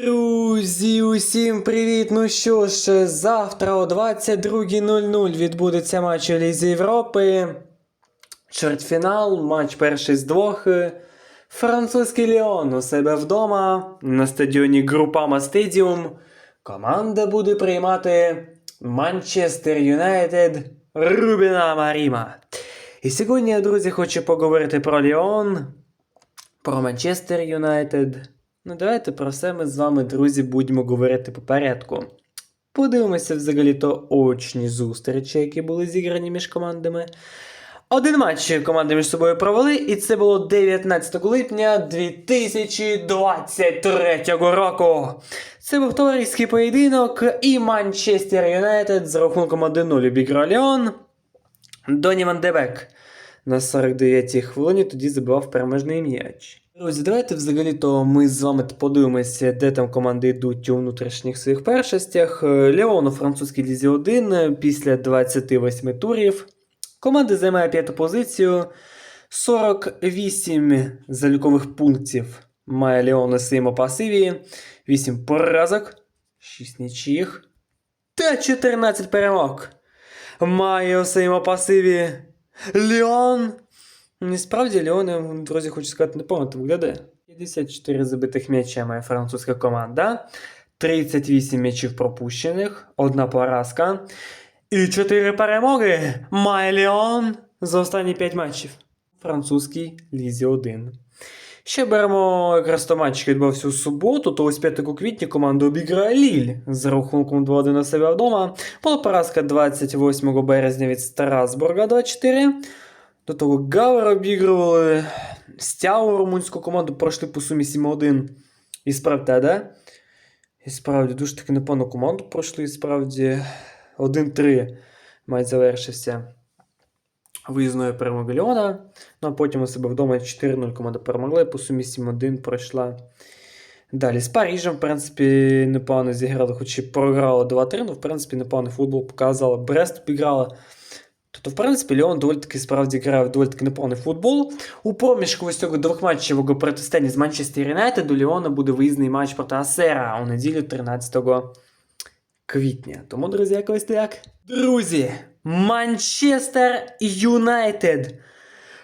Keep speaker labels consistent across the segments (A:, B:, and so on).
A: Друзі, усім привіт! Ну що ж, завтра о 22.00 відбудеться матч Лізі Європи. Чвертьфінал, матч перший з двох. Французький Ліон у себе вдома на стадіоні Групама Стадіум. Команда буде приймати Манчестер Юнайтед Рубіна Маріма. І сьогодні я, друзі, хочу поговорити про Ліон, про Манчестер Юнайтед. Ну, давайте про все ми з вами, друзі, будемо говорити по порядку. Подивимося взагалі-то очні зустрічі, які були зіграні між командами. Один матч команди між собою провели, і це було 19 липня 2023 року. Це був товариський поєдинок, і Манчестер Юнайтед з рахунком 1-0 обіграв Ліон. Доні на 49-й хвилині тоді забивав переможний м'яч. Друзі, давайте взагалі-то ми з вами подивимося, де там команди йдуть у внутрішніх своїх першостях. Леон у французькій лізі 1 після 28 турів. Команда займає п'яту позицію. 48 залікових пунктів має Леон у своєму пасиві. 8 поразок, 6 нічиїх та 14 перемог. Має у своєму пасиві Леон. Насправді Леон, я друзі, хочу сказати, непогано виглядає. 54 забитих м'яча має французька команда, 38 м'ячів пропущених, одна поразка. І 4 перемоги має Леон за останні 5 матчів. Французький Лізі 1. Ще беремо якраз то матч, який відбувався у суботу, то ось 5 квітня команда обіграє Ліль з рахунком 2-1 на себе вдома. Була поразка 28 березня від Страсбурга 2-4. До того Гавер обігрували Стяу румунську команду, пройшли по сумі 7-1 і справді? І справді дуже таки непогану команду пройшли, і справді 1-3 матч завершився виїзною перемогою Леона. Ну а потім у себе вдома 4-0 команда перемогла, по сумі 7-1 пройшла. Далі з Парижем, в принципі, непогано зіграли, хоч і програли 2-3, але в принципі непоганий футбол показали. Брест обіграла. Тобто, в принципі, Леон доволі таки справді грає доволі таки непоганий футбол. У проміжку ось цього двохматчевого протистояння з Манчестер Юнайтед у Леона буде виїзний матч проти Асера у неділю 13 квітня. Тому, друзі, якось так. Друзі, Манчестер Юнайтед.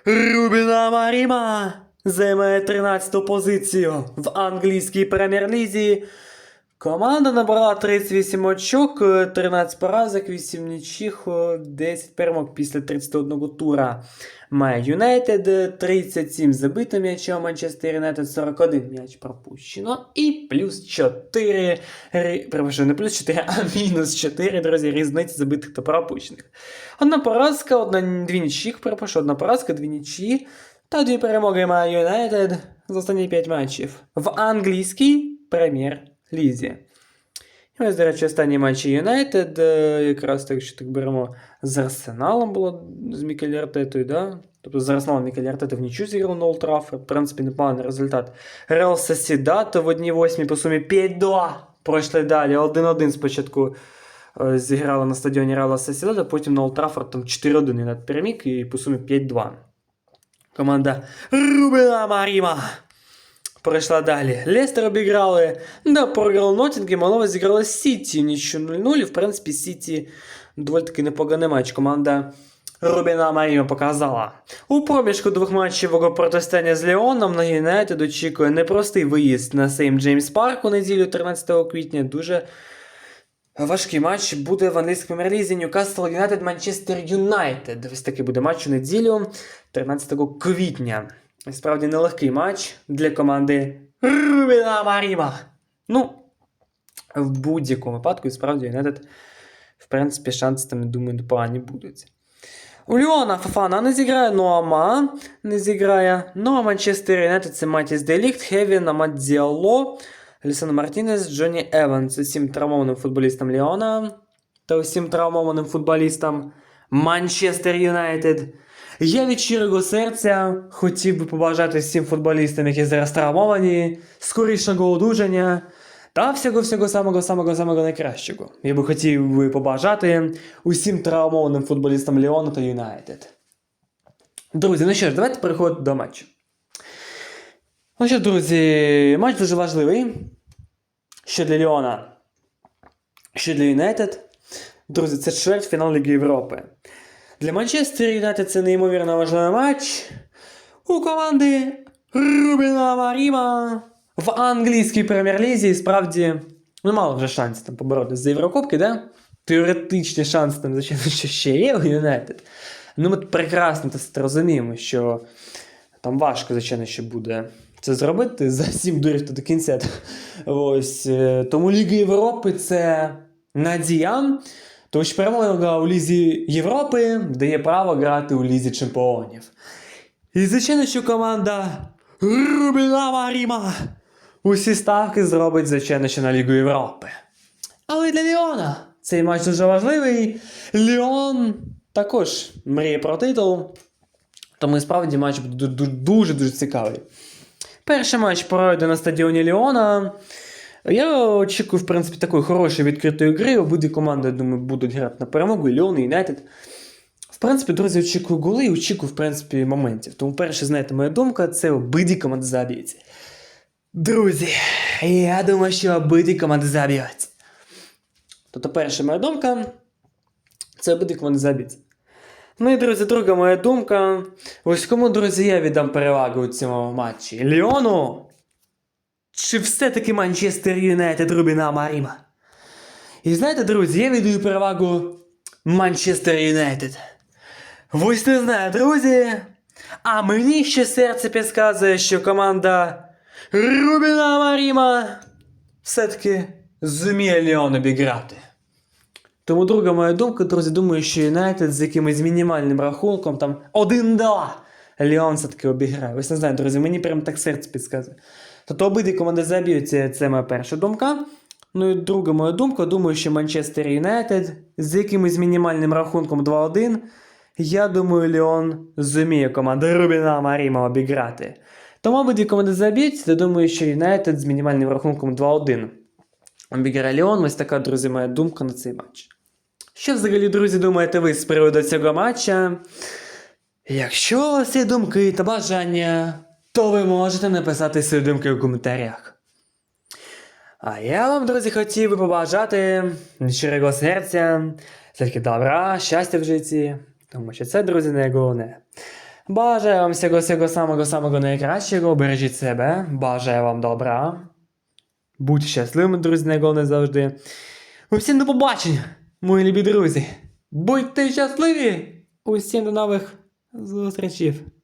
A: Рубіна Маріма займає 13 позицію в англійській прем'єр-лізі. Команда набрала 38 очок, 13 поразок, 8 нічих, 10 перемог після 31 тура. Має Юнайтед 37 забито м'яча, Манчестер Юнайтед 41 м'яч пропущено. І плюс 4. Перепрошую, не плюс 4, а мінус 4, друзі, різниці забитих та пропущених. Одна поразка, одна дві нічих, перепрошую, одна поразка, дві нічі. Та дві перемоги має Юнайтед за останні 5 матчів в англійській прем'єр-лізі. І ось, до речі, останні матчі Юнайтед, е, якраз так, що так беремо з Арсеналом було з Мікель Артетою, да? Тобто з Арсеналом Мікель Артета в нічу зіграв на Олтраф. В принципі, непоганий результат. Реал Сосідат в 1-8 по сумі 5-2 пройшли далі. 1-1 спочатку е, зіграли на стадіоні Реала а потім на Олтрафорд там 4-1 Юнайтед переміг і по сумі 5-2. Команда Рубена Маріма пройшла далі. Лестер обіграли, да, програли Ноттінгем, але зіграли Сіті ніч 0-0. І, в принципі, Сіті доволі таки непоганий матч. Команда Рубіна Маріма показала. У проміжку двох матчів протистояння з Леоном на Юнайтед очікує непростий виїзд на Сейм Джеймс Парк у неділю 13 квітня. Дуже важкий матч буде в англійській прем'єр-лізі Ньюкасл Юнайтед Манчестер Юнайтед. Ось такий буде матч у неділю 13 квітня. Справді нелегкий матч для команди Рубіна Маріма. Ну, в будь-якому випадку, і справді Юнайтед, в принципі, шанси там, думаю, непогані будуть. У Ліона Фафана не зіграє, Ноама не зіграє. Ну а Манчестер Юнайтед це Матіс Делікт, Хевін, Амад Діало, Лісан Мартінес, Джонні Еванс. Усім травмованим футболістам Ліона та усім травмованим футболістам Манчестер Юнайтед. Я від щирого серця хотів би побажати всім футболістам, які зараз травмовані, скорішого одужання та всього-всього самого-самого-самого найкращого. Я би хотів би побажати усім травмованим футболістам Ліону та Юнайтед. Друзі, ну що ж, давайте переходити до матчу. Ну що, друзі, матч дуже важливий. що для Ліона, що для Юнайтед. Друзі, це чвертьфінал Ліги Європи. Для Манчестер Юнайтед це неймовірно важливий матч. У команди Рубіна Маріма в англійській прем'єр-лізі справді ну, мало вже шансів там поборотися за Єврокубки, да? Теоретичні шанси там, звичайно, що ще є у Юнайтед. Ну, ми прекрасно це розуміємо, що там важко, звичайно, що буде це зробити за 7 дурів до кінця. Ось. е, Тому Ліга Європи це надія. Що перемога у Лізі Європи дає право грати у Лізі Чемпіонів. І звичайно, що команда Рубіна Маріма усі ставки зробить, звичайно, що на Лігу Європи. Але для Ліона цей матч дуже важливий. Ліон також мріє про титул. Тому і справді матч буде дуже-дуже цікавий. Перший матч пройде на стадіоні Ліона. Я очікую, в принципі, такої хорошої відкритої гри. Обидві команди, я думаю, будуть грати на перемогу. І Ліон і Юнайтед. В принципі, друзі, очікую голи і очікую, в принципі, моментів. Тому перше, знаєте, моя думка це обидві команди заб'ються. Друзі, я думаю, що обидві команди заб'ються. Тобто, перша моя думка це обидві команди заб'ються. Ну і, друзі, друга моя думка. Ось кому, друзі, я віддам перевагу у цьому матчі? Ліону? Чи все-таки Манчестер Юнайтед Рубіна Маріма? І знаєте, друзі, я віддаю перевагу Манчестер Юнайтед. Ось не знаю, друзі. А мені ще серце підказує, що команда Рубіна Маріма все-таки зуміє Ліон обіграти. Тому друга моя думка, друзі, думаю, що Юнайтед з якимось мінімальним рахунком, там 1-2, Ліон все-таки обіграє. Ось не знаю, друзі, мені прям так серце підказує. Тобто обидві команди заб'ються, це моя перша думка. Ну і друга моя думка, думаю, що Манчестер Юнайтед з якимось мінімальним рахунком 2-1. Я думаю, Ліон зуміє команда Рубіна Маріма обіграти. Тому обидві команди заб'ють, я думаю, що Юнайтед з мінімальним рахунком 2-1. Обіграє Ліон, ось така, друзі, моя думка на цей матч. Що взагалі, друзі, думаєте ви з приводу цього матча? Якщо у вас є думки та бажання, то ви можете написати свої думки у коментарях. А я вам, друзі, хотів би побажати щирого серця, тільки добра, щастя в житті, тому що це, друзі, не головне. Бажаю вам всього всього самого самого найкращого, бережіть себе, бажаю вам добра. Будьте щасливими, друзі, найголовне завжди. Усім до побачення, мої любі друзі. Будьте щасливі! Усім до нових as outras, tipo.